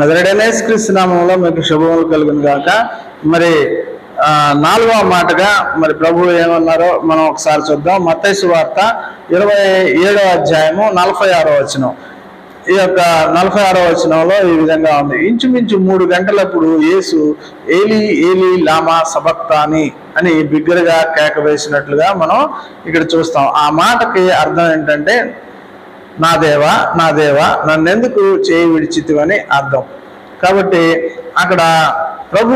నగరడనేస్ కృష్ణనామంలో మీకు శుభములు కలిగిన కాక మరి నాలుగవ మాటగా మరి ప్రభువు ఏమన్నారో మనం ఒకసారి చూద్దాం. మత్తైసు వార్త ఇరవై ఏడవ అధ్యాయము నలభై ఆరో వచనం. ఈ యొక్క నలభై ఆరో వచనంలో ఈ విధంగా ఉంది. ఇంచుమించు మూడు గంటలప్పుడు యేసు ఏలి ఏలి లామా సబక్తాని అని బిగ్గరగా కేక వేసినట్లుగా మనం ఇక్కడ చూస్తాం. ఆ మాటకి అర్థం ఏంటంటే నా దేవా నా దేవా నన్నెందుకు చేయి విడిచితివని అర్థం. కాబట్టి అక్కడ ప్రభు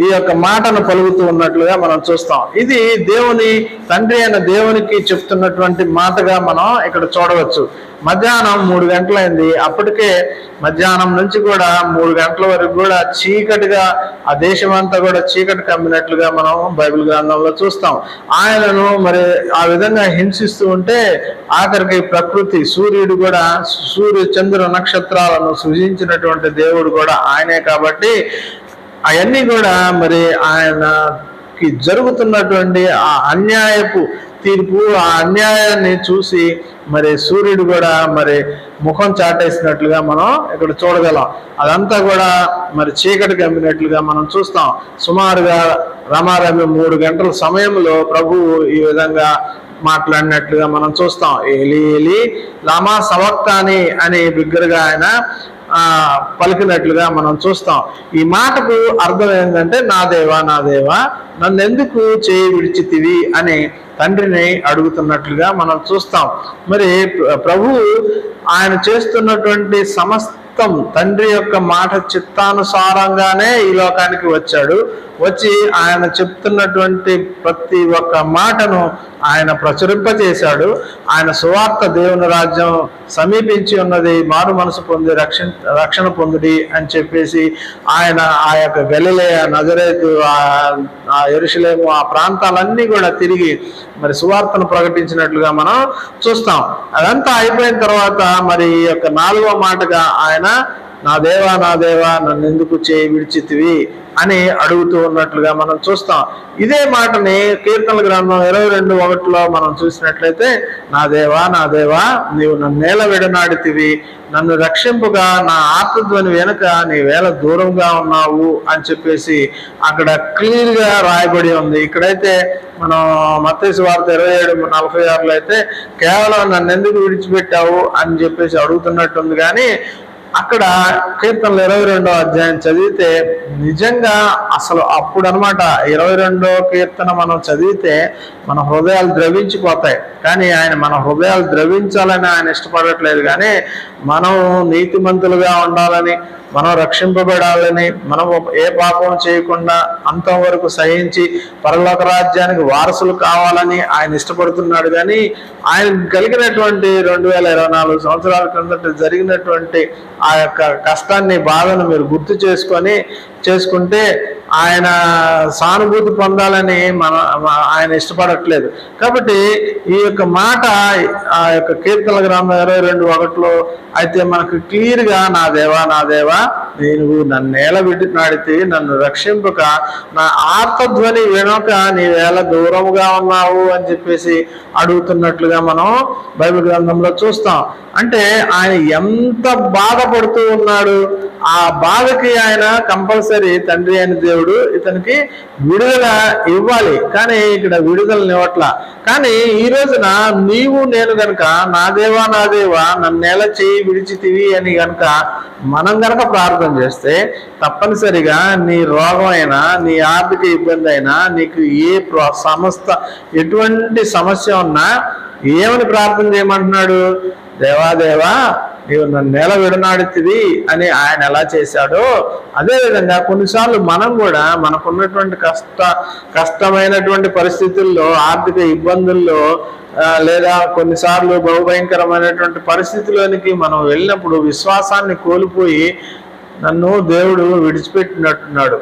ఈ యొక్క మాటను పలుకుతూ ఉన్నట్లుగా మనం చూస్తాం. ఇది దేవుని తండ్రి అయిన దేవునికి చెప్తున్నటువంటి మాటగా మనం ఇక్కడ చూడవచ్చు. మధ్యాహ్నం మూడు గంటలైంది. అప్పటికే మధ్యాహ్నం నుంచి కూడా మూడు గంటల వరకు కూడా చీకటిగా ఆ దేశం అంతా కూడా చీకటి కమ్మినట్లుగా మనం బైబిల్ గ్రంథంలో చూస్తాం. ఆయనను మరి ఆ విధంగా హింసిస్తూ ఉంటే ఆఖరికి ప్రకృతి సూర్యుడు కూడా సూర్య చంద్ర నక్షత్రాలను సృజించినటువంటి దేవుడు కూడా ఆయనే కాబట్టి అవన్నీ కూడా మరి ఆయనకి జరుగుతున్నటువంటి ఆ అన్యాయపు తీర్పు ఆ అన్యాయాన్ని చూసి మరి సూర్యుడు కూడా మరి ముఖం చాటేసినట్లుగా మనం ఇక్కడ చూడగలం. అదంతా కూడా మరి చీకటి కమ్మినట్లుగా మనం చూస్తాం. సుమారుగా రమారమి మూడు గంటల సమయంలో ప్రభువు ఈ విధంగా మాట్లాడినట్లుగా మనం చూస్తాం. ఏలి ఏలి లామా సవక్తాని అని బిగ్గరగా ఆయన పలికినట్లుగా మనం చూస్తాం. ఈ మాటకు అర్థం ఏంటంటే నా దేవా నా దేవా నన్నెందుకు చేయి విడిచితివి అని తండ్రిని అడుగుతున్నట్లుగా మనం చూస్తాం. మరి ప్రభు ఆయన చేస్తున్నటువంటి సమస్త తండ్రి యొక్క మాట చిత్తానుసారంగానే ఈ లోకానికి వచ్చాడు. వచ్చి ఆయన చెప్తున్నటువంటి ప్రతి ఒక్క మాటను ఆయన ప్రచురింపజేశాడు ఆయన సువార్త దేవుని రాజ్యం సమీపించి ఉన్నది. మారు మనసు పొంది రక్షణ రక్షణ పొందుడి అని చెప్పేసి ఆయన ఆ యొక్క గలిలే నజరేతు ఆ ఎరుషులేము ఆ ప్రాంతాలన్నీ కూడా తిరిగి మరి సువార్తను ప్రకటించినట్లుగా మనం చూస్తాం. అదంతా అయిపోయిన తర్వాత మరి ఈ యొక్క నాలుగో మాటగా ఆయన నా దేవా నా దేవా నన్ను ఎందుకు చేయి విడిచితివి? అని అడుగుతూ ఉన్నట్లుగా మనం చూస్తాం. ఇదే మాటని కీర్తన గ్రంథం ఇరవై రెండు ఒకటిలో మనం చూసినట్లయితే నా దేవా నా దేవా నీవు నన్ను నేల విడనాడితివి. నన్ను రక్షింపుగా నా ఆత్మధ్వని వెనుక నీ వేల దూరంగా ఉన్నావు అని చెప్పేసి అక్కడ క్లియర్గా రాయబడి ఉంది. ఇక్కడైతే మనం మత్తేసు వార్త ఇరవై ఏడు నలభై ఆరులో అయితే కేవలం నన్ను ఎందుకు విడిచిపెట్టావు? అని చెప్పేసి అడుగుతున్నట్టుంది కానీ అక్కడ కీర్తనలు ఇరవై రెండో అధ్యాయం చదివితే నిజంగా అసలు అప్పుడు అనమాట ఇరవై రెండో కీర్తన మనం చదివితే మన హృదయాలు ద్రవించిపోతాయి. కానీ ఆయన మన హృదయాలు ద్రవించాలని ఆయన ఇష్టపడట్లేదు కానీ మనం నీతిమంతులుగా ఉండాలని మనం రక్షింపబడాలని మనం ఏ పాపం చేయకుండా అంతవరకు సహించి పరలోక రాజ్యానికి వారసులు కావాలని ఆయన ఇష్టపడుతున్నాడు కానీ ఆయన కలిగినటువంటి రెండు వేల ఇరవై నాలుగు సంవత్సరాల క్రిందట జరిగినటువంటి ఆ యొక్క కష్టాన్ని బాధను మీరు గుర్తు చేసుకొని చేసుకుంటే ఆయన సానుభూతి పొందాలని మన ఆయన ఇష్టపడట్లేదు. కాబట్టి ఈ యొక్క మాట ఆ యొక్క కీర్తన గ్రంథం ఇరవై రెండు ఒకటిలో అయితే మనకు క్లియర్గా నా దేవా నా దేవా నేను నన్ను నేల విడి నాడితే నన్ను రక్షింపక నా ఆత్మధ్వని వినక నీవేళ దూరముగా ఉన్నావు అని చెప్పేసి అడుగుతున్నట్లుగా మనం బైబిల్ గ్రంథంలో చూస్తాం. అంటే ఆయన ఎంత బాధపడుతూ ఉన్నాడు ఆ బాధకి ఆయన కంపల్సరీ తండ్రి అయిన దేవుడు ఇతనికి విడుదల ఇవ్వాలి. కానీ ఇక్కడ విడుదలని ఇవ్వట్ల కానీ ఈ రోజున నీవు నేను గనక నా దేవా నా దేవా నన్ను చేయి విడిచితివి అని గనక మనం గనక ప్రార్థన చేస్తే తప్పనిసరిగా నీ రోగం అయినా నీ ఆర్థిక ఇబ్బంది అయినా నీకు ఏ సమస్త ఎటువంటి సమస్య ఉన్నా ఏమని ప్రార్థన చేయమంటున్నాడు? దేవా దేవా నీవు నన్ను నేల విడనాడుతుంది అని ఆయన ఎలా చేశాడో అదేవిధంగా కొన్నిసార్లు మనం కూడా మనకున్నటువంటి కష్ట కష్టమైనటువంటి పరిస్థితుల్లో ఆర్థిక ఇబ్బందుల్లో లేదా కొన్నిసార్లు బహుభయంకరమైనటువంటి పరిస్థితిలోనికి మనం వెళ్ళినప్పుడు విశ్వాసాన్ని కోల్పోయి నన్ను దేవుడు విడిచిపెట్టినట్టున్నాడు.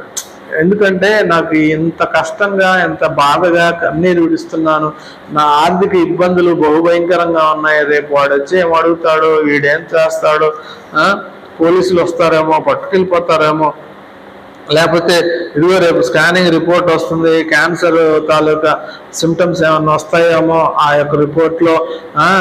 ఎందుకంటే నాకు ఇంత కష్టంగా ఎంత బాధగా కన్నీరు విడుస్తున్నాను. నా ఆర్థిక ఇబ్బందులు బహుభయంకరంగా ఉన్నాయి. రేపు వాడు వచ్చి ఏం అడుగుతాడో? వీడేం చేస్తాడో? పోలీసులు వస్తారేమో పట్టుకెళ్ళిపోతారేమో. లేకపోతే ఇదిగో రేపు స్కానింగ్ రిపోర్ట్ వస్తుంది క్యాన్సర్ తాలూకా సిమ్టమ్స్ ఏమన్నా వస్తాయేమో ఆ యొక్క రిపోర్ట్లో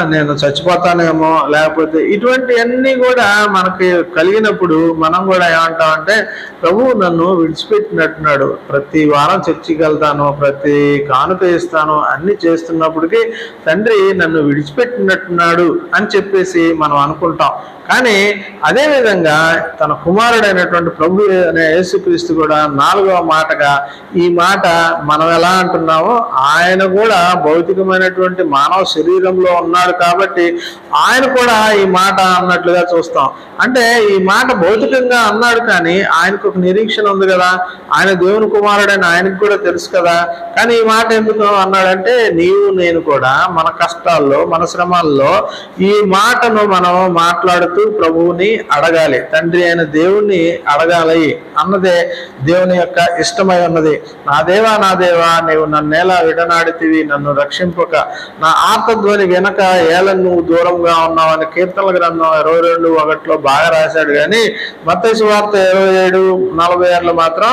నేను చచ్చిపోతానేమో లేకపోతే ఇటువంటివన్నీ కూడా మనకి కలిగినప్పుడు మనం కూడా ఏమంటామంటే ప్రభువు నన్ను విడిచిపెట్టినట్టున్నాడు. ప్రతి వారం చర్చికి వెళ్తాను ప్రతి కానుక ఇస్తాను అన్ని చేస్తున్నప్పటికీ తండ్రి నన్ను విడిచిపెట్టినట్టున్నాడు అని చెప్పేసి మనం అనుకుంటాం. కానీ అదే విధంగా తన కుమారుడైనటువంటి ప్రభు అనే యేసుక్రీస్తు కూడా నాలుగవ మాటగా ఈ మాట మనం ఎలా అంటున్నామో ఆయన కూడా భౌతికమైనటువంటి మానవ శరీరంలో ఉన్నాడు కాబట్టి ఆయన కూడా ఈ మాట అన్నట్లుగా చూస్తాం. అంటే ఈ మాట భౌతికంగా అన్నాడు కానీ ఆయనకు ఒక నిరీక్షణ ఉంది కదా. ఆయన దేవుని కుమారుడని ఆయనకు కూడా తెలుసు కదా. కానీ ఈ మాట ఎందుకు అన్నాడంటే నీవు నేను కూడా మన కష్టాల్లో మన శ్రమాల్లో ఈ మాటను మనం మాట్లాడుతూ ప్రభువుని అడగాలి. తండ్రి అయిన దేవుణ్ణి అడగాలి అన్నదే దేవుని యొక్క ఇష్టమై ఉన్నది. నా దేవా నా దేవా నీవు నన్నేలా విడనాడితివి నన్ను రక్షింపక. నా ఆత్మధ్వని వెనక ఏల నువ్వు దూరంగా ఉన్నావు అని కీర్తనల గ్రంథం ఇరవై రెండు ఒకటిలో బాగా రాశాడు. కానీ మత వార్త ఇరవై ఏడు నలభై ఆరులో మాత్రం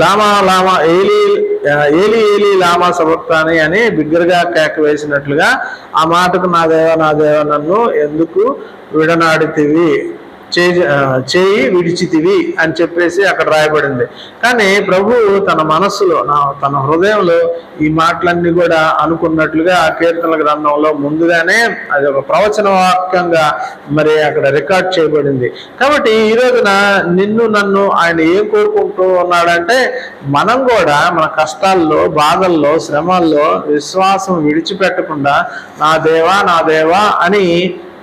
లామా లామా ఏలి ఏలి ఏలి లామా సబక్తాని అని బిగ్గరగా కేక వేసినట్లుగా ఆ మాటకు నా దేవ నా దేవ నన్ను ఎందుకు విడనాడితివి? చేయి చేయి విడిచితివి అని చెప్పేసి అక్కడ రాయబడింది. కానీ ప్రభు తన మనస్సులో నా తన హృదయంలో ఈ మాటలన్నీ కూడా అనుకున్నట్లుగా ఆ కీర్తనల గ్రంథంలో ముందుగానే అది ఒక ప్రవచన వాక్యంగా మరి అక్కడ రికార్డ్ చేయబడింది. కాబట్టి ఈ రోజున నిన్ను నన్ను ఆయన ఏం కోరుకుంటూ ఉన్నాడంటే మనం కూడా మన కష్టాల్లో బాధల్లో శ్రమల్లో విశ్వాసం విడిచిపెట్టకుండా నా దేవా నా దేవా అని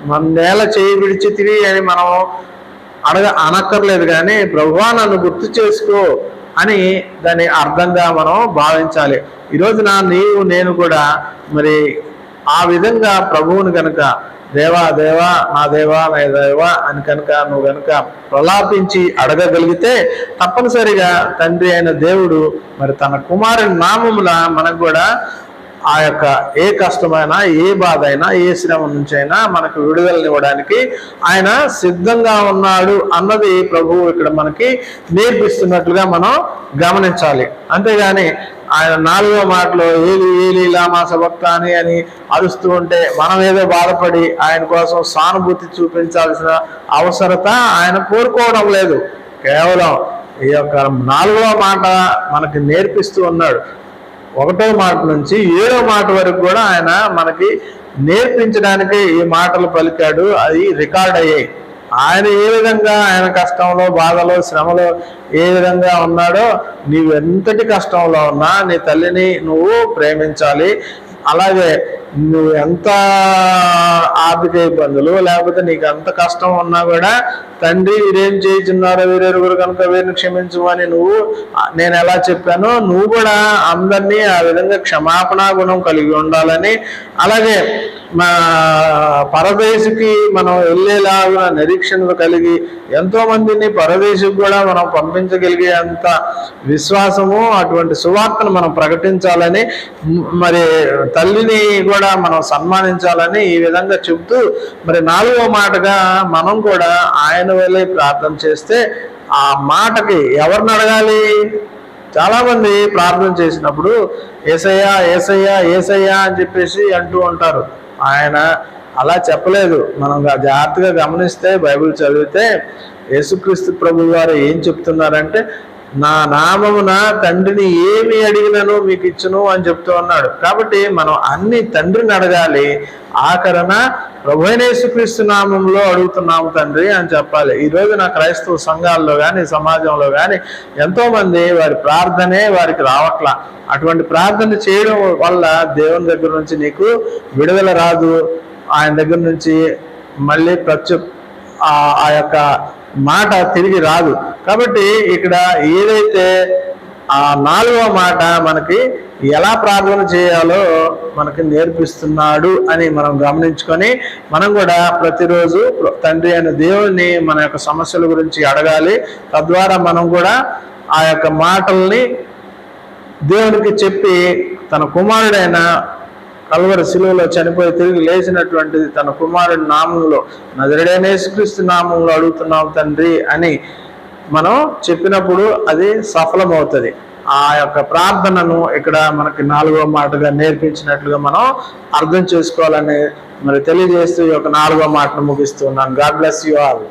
మన నేల చేయి తిరిగి అని మనం అడగ అనక్కర్లేదు కానీ ప్రభువా నన్ను గుర్తు చేసుకో అని దాని అర్థంగా మనం భావించాలి. ఈరోజున నీవు నేను కూడా మరి ఆ విధంగా ప్రభువుని కనుక దేవా దేవా నా దేవా నా దేవా అని కనుక నువ్వు కనుక ప్రలాపించి అడగగలిగితే తప్పనిసరిగా తండ్రి అయిన దేవుడు మరి తన కుమారుని నామముల మనకు కూడా ఆ యొక్క ఏ కష్టమైనా ఏ బాధ అయినా ఏ శ్రమ నుంచి అయినా మనకు విడుదలనివ్వడానికి ఆయన సిద్ధంగా ఉన్నాడు అన్నది ప్రభువు ఇక్కడ మనకి నేర్పిస్తున్నట్లుగా మనం గమనించాలి. అంతేగాని ఆయన నాలుగో మాటలో ఏలి ఏలి లామా సభక్తాని అని అరుస్తూ ఉంటే మనం ఏదో బాధపడి ఆయన కోసం సానుభూతి చూపించాల్సిన అవసరత ఆయన కోరుకోవడం లేదు. కేవలం ఈ యొక్క నాలుగవ మాట మనకి నేర్పిస్తూ ఉన్నాడు. ఒకటో మాట నుంచి ఏడో మాట వరకు కూడా ఆయన మనకి నేర్పించడానికి ఈ మాటలు పలికాడు. అది రికార్డ్ అయ్యాయి. ఆయన ఏ విధంగా ఆయన కష్టంలో బాధలో శ్రమలో ఏ విధంగా ఉన్నాడో నీవు ఎంతటి కష్టంలో ఉన్నా నీ తల్లిని నువ్వు ప్రేమించాలి. అలాగే నువ్వు ఎంత ఆర్థిక ఇబ్బందులు లేకపోతే నీకు ఎంత కష్టం ఉన్నా కూడా తండ్రి వీరేం చేయించున్నారో వీరెరుగురు కనుక వీరిని క్షమించమని నువ్వు నేను ఎలా చెప్పానో నువ్వు కూడా అందరినీ ఆ విధంగా క్షమాపణ గుణం కలిగి ఉండాలని. అలాగే మా పరదేశికి మనం వెళ్ళేలాగా నిరీక్షణలు కలిగి ఎంతో మందిని పరదేశికి కూడా మనం పంపించగలిగే అంత విశ్వాసము అటువంటి సువార్తను మనం ప్రకటించాలని మరి తల్లిని కూడా మనం సన్మానించాలని ఈ విధంగా చెబుతూ మరి నాలుగో మాటగా మనం కూడా ఆయన వెళ్ళి ప్రార్థన చేస్తే ఆ మాటకి ఎవరిని అడగాలి? చాలా మంది ప్రార్థన చేసినప్పుడు ఏసయ్యా ఏసయ్యా ఏసయ్యా అని చెప్పేసి అంటూ ఉంటారు. ఆయన అలా చెప్పలేదు. మనం జాగ్రత్తగా గమనిస్తే బైబిల్ చదివితే యేసుక్రీస్తు ప్రభు గారు ఏం చెప్తున్నారంటే నా నామమున తండ్రిని ఏమి అడిగినను మీకు ఇచ్చును అని చెప్తూ ఉన్నాడు కాబట్టి మనం అన్ని తండ్రిని అడగాలి. ఆఖరణ ప్రభునేసుక్రీస్తు నామంలో అడుగుతున్నాము తండ్రి అని చెప్పాలి. ఈరోజు నా క్రైస్తవ సంఘాల్లో కానీ సమాజంలో కానీ ఎంతో మంది వారి ప్రార్థనే వారికి రావట్లా. అటువంటి ప్రార్థన చేయడం వల్ల దేవుని దగ్గర నుంచి నీకు విడుదల రాదు. ఆయన దగ్గర నుంచి మళ్ళీ ప్రత్యు ఆ యొక్క మాట తిరిగి రాదు. కాబట్టి ఇక్కడ ఏదైతే ఆ నాలుగవ మాట మనకి ఎలా ప్రార్థన చేయాలో మనకి నేర్పిస్తున్నాడు అని మనం గమనించుకొని మనం కూడా ప్రతిరోజు తండ్రి అయిన దేవుడిని మన యొక్క సమస్యల గురించి అడగాలి. తద్వారా మనం కూడా ఆ యొక్క మాటల్ని దేవునికి చెప్పి తన కుమారుడైన కల్వరి శిలువలో చనిపోయి తిరిగి లేచినటువంటిది తన కుమారుడి నామంలో నజరడైన యేసుక్రీస్తు నామంలో అడుగుతున్నాం తండ్రి అని మనం చెప్పినప్పుడు అది సఫలమవుతుంది. ఆ యొక్క ప్రార్థనను ఇక్కడ మనకి నాలుగో మాటగా నేర్పించినట్లుగా మనం అర్థం చేసుకోవాలని మరి తెలియజేస్తూ ఈ యొక్క నాలుగో మాటను ముగిస్తున్నాను గాడ్ బ్లెస్ యు ఆల్